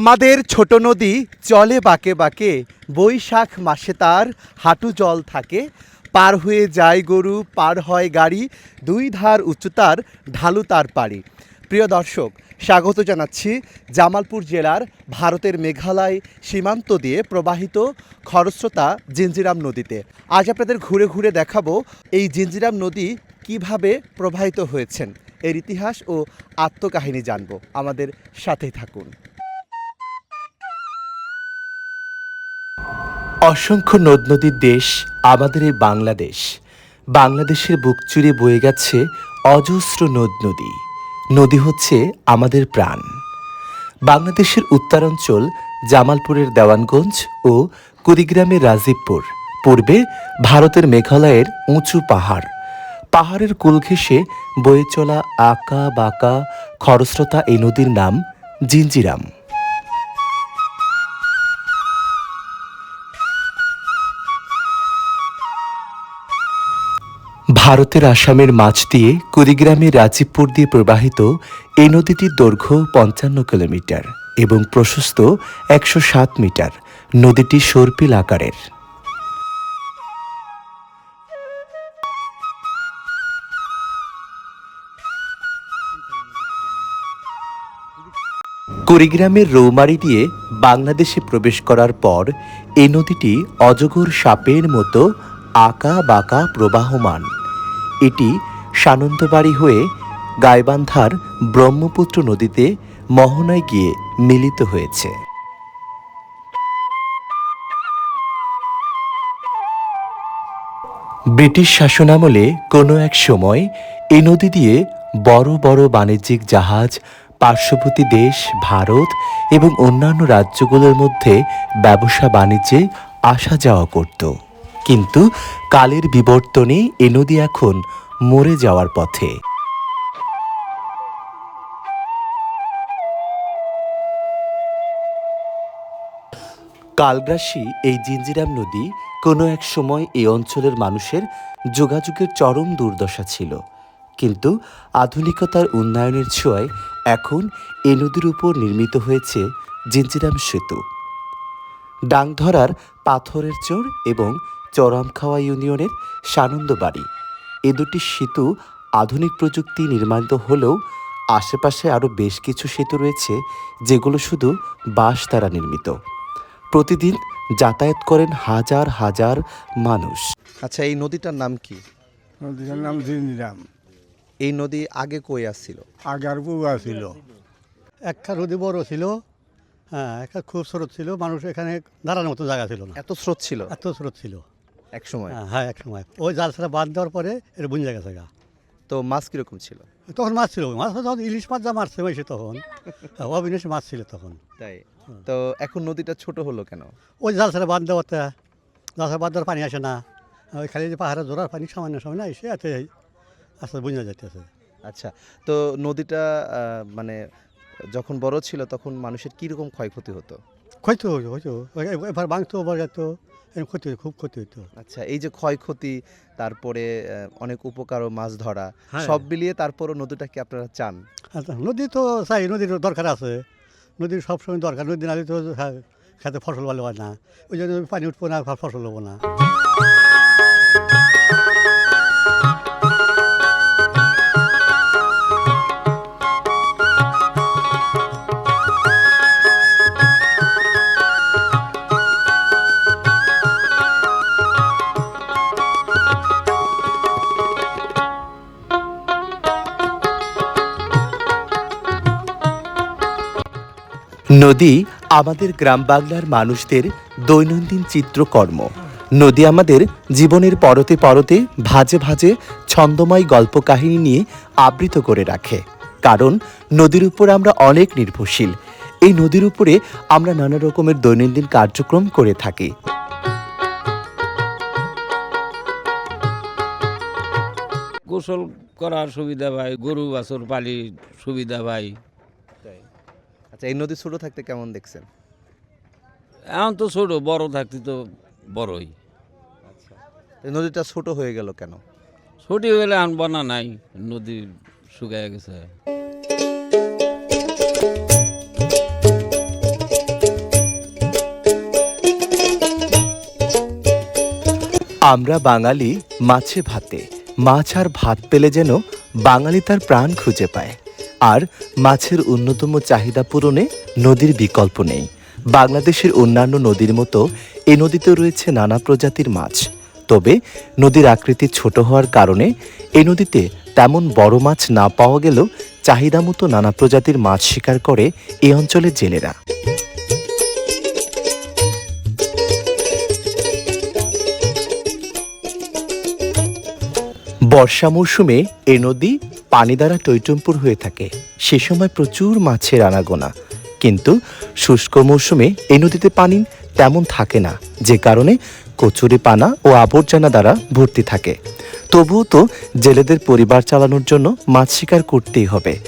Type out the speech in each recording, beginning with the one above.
আমাদের ছোট নদী চলে বাঁকে বাঁকে, বৈশাখ মাসে তার হাঁটু জল থাকে। পার হয়ে যায় গরু, পার হয় গাড়ি, দুই ধার উচ্চতার ঢালু তার পাড়ি। প্রিয় দর্শক, স্বাগত জানাচ্ছি জামালপুর জেলার ভারতের মেঘালয় সীমান্ত দিয়ে প্রবাহিত খরস্রোতা জিঞ্জিরাম নদীতে। আজ আপনাদের ঘুরে ঘুরে দেখাবো এই জিঞ্জিরাম নদী কীভাবে প্রবাহিত হয়েছেন। এর ইতিহাস ও আত্মকাহিনী জানব। আমাদের সাথেই থাকুন। অসংখ্য নদ নদীর দেশ আমাদের এই বাংলাদেশ। বাংলাদেশের বুক চুড়ে বয়ে গেছে অজস্র নদ নদী। নদী হচ্ছে আমাদের প্রাণ। বাংলাদেশের উত্তরাঞ্চল জামালপুরের দেওয়ানগঞ্জ ও কুড়িগ্রামের রাজীবপুর। পূর্বে ভারতের মেঘালয়ের উঁচু পাহাড়। পাহাড়ের কুল ঘেঁষে বয়ে চলা আঁকা বাঁকা খরস্রোতা এই নদীর নাম জিঞ্জিরাম। ভারতের আসামের মাছ দিয়ে কুড়িগ্রামের রাজীবপুর দিয়ে প্রবাহিত এই নদীটির দৈর্ঘ্য পঞ্চান্ন কিলোমিটার এবং প্রশস্ত একশো সাত মিটার। নদীটি সর্পিল আকারের। কুড়িগ্রামের রৌমারি দিয়ে বাংলাদেশে প্রবেশ করার পর এই নদীটি অজগর সাপের মতো আঁকা বাঁকা প্রবাহমান। এটি সানন্দবাড়ি হয়ে গাইবান্ধার ব্রহ্মপুত্র নদীতে মোহনায় গিয়ে মিলিত হয়েছে। ব্রিটিশ শাসনামলে কোনো এক সময় এই নদী দিয়ে বড় বড় বাণিজ্যিক জাহাজ, পার্শ্ববর্তী দেশ, ভারত এবং অন্যান্য রাজ্যগুলোর মধ্যে ব্যবসা বাণিজ্যে আসা যাওয়া করত। কিন্তু কালের বিবর্তনে এ নদী এখন মরে যাওয়ার পথে। কালগ্রাসী এই জিঞ্জিরাম নদী কোনো এক সময় এই অঞ্চলের মানুষের যোগাযোগের চরম দুর্দশা ছিল। কিন্তু আধুনিকতার উন্নয়নের ছোঁয়ায় এখন এ নদীর উপর নির্মিত হয়েছে জিঞ্জিরাম সেতু। ডাং ধরার পাথরের চোর এবং চরমখাওয়া ইউনিয়নের সানন্দবাড়ি এ দুটি সেতু আধুনিক প্রযুক্তি নির্মাণিত হলেও আশেপাশে আরও বেশ কিছু সেতু রয়েছে যেগুলো শুধু বাঁশ দ্বারা নির্মিত। প্রতিদিন যাতায়াত করেন হাজার হাজার মানুষ। আচ্ছা এই নদীটার নাম কি? নদীটার নাম জিন্দিরাম এই নদী আগে কই আসছিল আগে আর বুয়া ছিল একটা নদী বড় ছিল হ্যাঁ একটা খুব স্রোত ছিল মানুষ এখানে দাঁড়ানোর মতো জায়গা ছিল না। এত স্রোত ছিল? এত স্রোত ছিল। এক সময়। হ্যাঁ হ্যাঁ এক সময়। ওই জাল ছাড়া বাঁধ দেওয়ার পরে এটা বুঝে গেছে গা। তো মাছ কীরকম ছিল? তখন মাছ ছিল। মাছ তখন ইলিশ মাছ যা মারছে মাইছে তখন। হ্যাঁ, অবিনাশী মাছ ছিল তখন। তাই? তো এখন নদীটা ছোট হলো কেন? ওই জাল ছাড়া বাঁধ দেওয়াতে জাল ছাড়া বাঁধ দেওয়ার পানি আসে না। ওই খালি যে পাহাড়ে জোড়ার পানি সামান্য সামান্য এসে এতে আস্তে বুঝে যাইতেছে। আচ্ছা তো নদীটা মানে যখন বড় ছিল তখন মানুষের কীরকম ক্ষয়ক্ষতি হতো? হয়তো হয়তো এবার ভাঙতো এবার যেত। ক্ষতি খুব ক্ষতি হতো আচ্ছা এই যে ক্ষয়ক্ষতি তারপরে অনেক উপকার ও মাছ ধরা হ্যাঁ। সব মিলিয়ে তারপরও নদীটাকে আপনারা চান? আচ্ছা নদী তো চাই নদীর দরকার আছে। নদীর সবসময় দরকার নদী নালে তো খেতে ফসল ভালো হয় না। ওই জন্য পানি উঠবো না ফসল হব না। নদী আমাদের গ্রাম বাংলার মানুষদের দৈনন্দিন চিত্রকর্ম। নদী আমাদের জীবনের পরতে পরতে ভাজে ভাজে ছন্দময় গল্প কাহিনী নিয়ে আবৃত করে রাখে। কারণ নদীর উপর আমরা অনেক নির্ভরশীল। এই নদীর উপরে আমরা নানা রকমের দৈনন্দিন কার্যক্রম করে থাকি। গোসল করার সুবিধা পাই, গরু বাছুর পালি সুবিধা পাই। আচ্ছা এই নদী ছোটো থাকতে কেমন দেখছেন? এখন তো ছোটো বড় থাকতে তো বড়ই। আচ্ছা এই নদীটা ছোট হয়ে গেল কেন? ছোটি হয়ে গেলে আন বনা নাই নদী শুকায় গেছে। আমরা বাঙালি মাছে ভাতে মাছ আর ভাত পেলে যেন বাঙালি তার প্রাণ খুঁজে পায়। আর মাছের অন্যতম চাহিদা পূরণে নদীর বিকল্প নেই। বাংলাদেশের অন্যান্য নদীর মতো এ নদীতে রয়েছে নানা প্রজাতির মাছ। তবে নদীর আকৃতি ছোট হওয়ার কারণে এ নদীতে তেমন বড় মাছ না পাওয়া গেলেও চাহিদা মতো নানা প্রজাতির মাছ শিকার করে এ অঞ্চলের জেলেরা। বর্ষা মৌসুমে এ নদী পানি দ্বারা টৈটম্পুর হয়ে থাকে। সে সময় প্রচুর মাছের আনাগোনা। কিন্তু শুষ্ক মৌসুমে এই নদীতে পানি তেমন থাকে না যে কারণে কচুরি পানা ও আবর্জনা দ্বারা ভর্তি থাকে। তবুও তো জেলেদের পরিবার চালানোর জন্য মাছ শিকার করতেই হবে।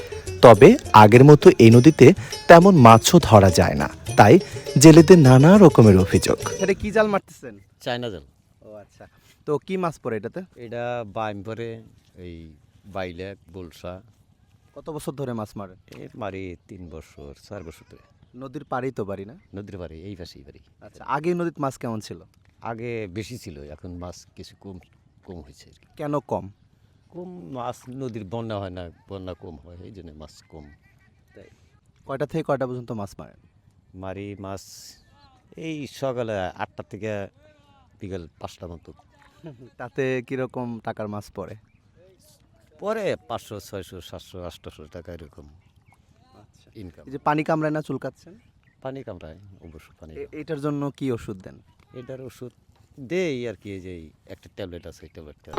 তবে আগের মতো এই নদীতে তেমন মাছও ধরা যায় না। তাই জেলেদের নানা রকমের অভিযোগ। এটা কি জাল মারতেছেন? চায়না জাল। ও আচ্ছা। তো কি মাছ পড়ে এটাতে? এটা বাইম পরে এই বাইলেক বলসা। কত বছর ধরে মাছ মারেন এ মারি তিন বছর চার বছর ধরে। নদীর পাড়েই তো বাড়ি না? নদীর বাড়ি এই পাশে এই বাড়ি। আচ্ছা আগে নদীর মাছ কেমন ছিল? আগে বেশি ছিল এখন মাছ কিছু কম কম হয়েছে আর কি। কেন কম? কম মাছ নদীর বন্যা হয় না বন্যা কম হয় এই জন্য মাছ কম। তাই। কয়টা থেকে কয়টা পর্যন্ত মাছ মারেন? মারি মাছ এই সকালে আটটা থেকে বিকাল পাঁচটা মতো। তাতে কীরকম টাকার মাছ পড়ে? পরে পাঁচশো ছয়শো সাতশো আটশোশো টাকা এরকম আচ্ছা। ইনকাম যে পানি কামড়ায় না চুলকাচ্ছেন পানি কামড়ায় অবশ্য পানি এটার জন্য কি ওষুধ দেন? এটার ওষুধ দেই আর কি যে একটা ট্যাবলেট আছে ট্যাবলেটটা।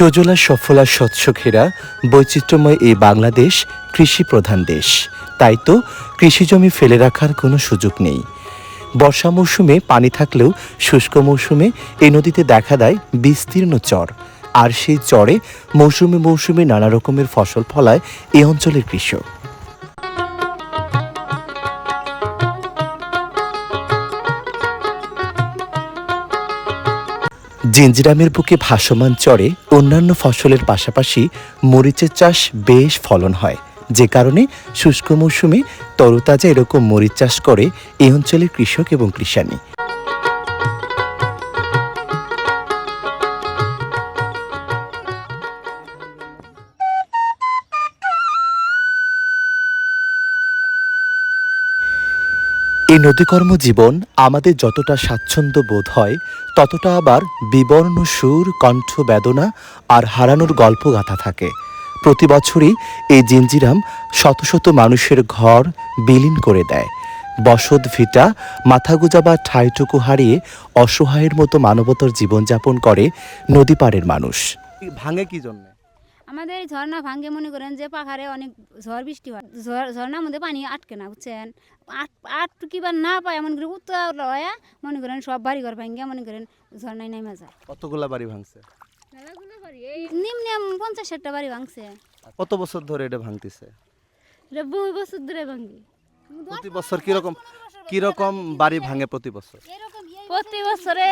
সজলা সফলা স্বচ্ছ ঘেরা বৈচিত্র্যময় এই বাংলাদেশ কৃষি প্রধান দেশ। তাই তো কৃষি জমি ফেলে রাখার কোনো সুযোগ নেই। বর্ষা মৌসুমে পানি থাকলেও শুষ্ক মৌসুমে এই নদীতে দেখা দেয় বিস্তীর্ণ চর। আর সেই চরে মৌসুমে মৌসুমে নানা রকমের ফসল ফলায় এই অঞ্চলের কৃষক। জিঞ্জিরামের বুকে ভাসমান চরে অন্যান্য ফসলের পাশাপাশি মরিচের চাষ বেশ ফলন হয়। যে কারণে শুষ্ক মৌসুমে তরতাজা এরকম মরিচ চাষ করে এই অঞ্চলের কৃষক এবং কৃষানি। নদীকর্ম জীবন আমাদের যতটা স্বাচ্ছন্দ্য বোধ হয়, ততটা আবার বিবর্ণ সুর, কণ্ঠ, বেদনা আর হারানোর গল্প গাথা থাকে। প্রতি বছরই এই জিঞ্জিরাম শত শত মানুষের ঘর বিলীন করে দেয়। বসত ভিটা মাথা গুজা বা ঠাইটুকু হারিয়ে অসহায়ের মতো মানবতার জীবনযাপন করে নদী পাড়ের মানুষ। ভাঙে কি জন্য? আমাদের এই ঝর্ণা ভাঙ্গে মনে করেন যে পাহাড়ে অনেক ঝড় বৃষ্টি হয়। ঝর্ণার মধ্যে পানি আটকে না বুঝছেন? আট আট কিবার না পায় এমন করে উত্তর লয়া মনে করেন সব বাড়ি ঘর ভাঙ্গে মনে করেন ঝর্ণায় নেমে যায়। কতগুলা বাড়ি ভাঙছে? নিম্নে পঞ্চাশ ষাটটা বাড়ি ভাঙছে। কত বছর ধরে এটা ভাঙতেছে? এটা বহু বছর ধরে ভাঙ্গি প্রতি বছর কীরকম কীরকম বাড়ি ভাঙে প্রতি বছর? প্রতি বছরে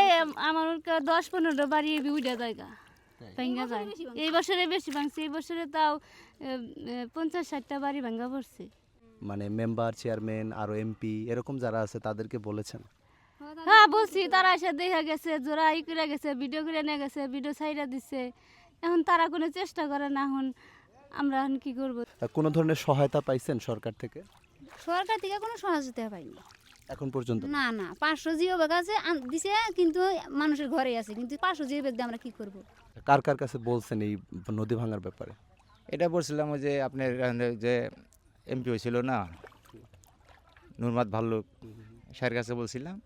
আমার দশ পনেরো বাড়ি উঠে জায়গা। ভাঙ্গা যায় এই বছরে বেশি ভাঙছে। এই বছরে তাও পঞ্চাশ ষাটটা বাড়ি ভাঙ্গা পড়ছে। মানে মেম্বার চেয়ারম্যান আরও এমপি এরকম যারা আছে তাদেরকে বলেছেন? হ্যাঁ বলছি তারা এসে দেখা গেছে জোড়া ই করে গেছে ভিডিও করে নিয়ে গেছে ভিডিও ছাইরা দিছে। এখন তারা কোনো চেষ্টা করে না এখন আমরা এখন কি করব? কোনো ধরনের সহায়তা পাইছেন সরকার থেকে? সরকার থেকে কোনো সহযোগিতা পাইনি। এখন পর্যন্ত না? না পাঁচশো জিও ব্যাগ আছে আন- দিছে কিন্তু মানুষের ঘরে আছে কিন্তু পাঁচশো জিও ব্যাগ দিয়ে আমরা কি করব? কার কার কাছে বলছেন এই নদী ভাঙার ব্যাপারে? এটা বলছিলাম ওই যে আপনার এখানে যে এমপি হয়েছিল না নুরমাত ভাল্লুক স্যার কাছে বলছিলাম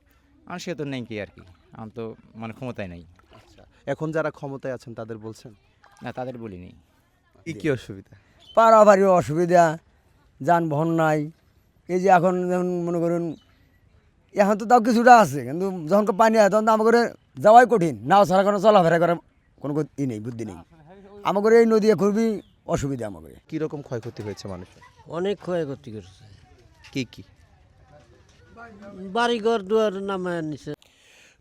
আর সে তো নেই কি আর কি আমার তো মানে ক্ষমতায় নেই। এখন যারা ক্ষমতায় আছেন তাদের বলছেন? না তাদের বলিনি। কি কি অসুবিধা? পারাবাড়ির অসুবিধা যানবাহন নাই এই যে এখন যেমন মনে করুন এখন তো তাও কিছুটা আছে কিন্তু যখন পানি হয় তখন তো আমাকে যাওয়াই কঠিন। নাও ছাড়া কোনো চলাফেরা করার কোনো ই নেই বুদ্ধি নেই। আমাকে এই নদী খুবই অসুবিধা আমাকে কীরকম ক্ষয়ক্ষতি হয়েছে মানুষের অনেক ক্ষয়ক্ষতি করেছে কি কি? বাড়িঘর দুয়ার নামে নিছে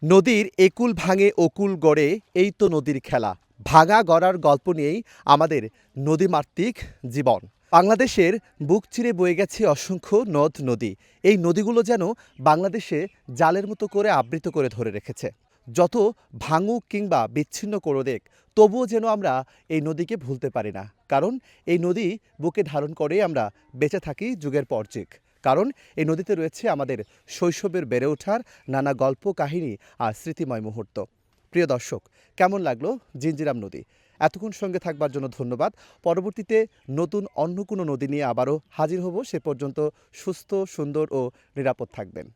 নদীর একুল ভাঙে অকুল গড়ে এই তো নদীর খেলা। ভাঙা গড়ার গল্প নিয়েই আমাদের নদীমাতৃক জীবন বাংলাদেশের বুক চিরে বয়ে গেছে অসংখ্য নদ নদী। এই নদীগুলো যেন বাংলাদেশে জালের মতো করে আবৃত করে ধরে রেখেছে। যত ভাঙুক কিংবা বিচ্ছিন্ন করে দেখ তবুও যেন আমরা এই নদীকে ভুলতে পারি না। কারণ এই নদী বুকে ধারণ করে আমরা বেঁচে থাকি যুগের পর যুগ। কারণ এই নদীতে রয়েছে আমাদের শৈশবের বেড়ে ওঠার নানা গল্প, কাহিনী আর স্মৃতিময় মুহূর্ত। প্রিয় দর্শক, কেমন লাগল জিঞ্জিরাম নদী? এতক্ষণ সঙ্গে থাকবার জন্য ধন্যবাদ। পরবর্তীতে নতুন অন্য কোনো নদী নিয়ে আবারও হাজির হব। সে পর্যন্ত সুস্থ, সুন্দর ও নিরাপদ থাকবেন।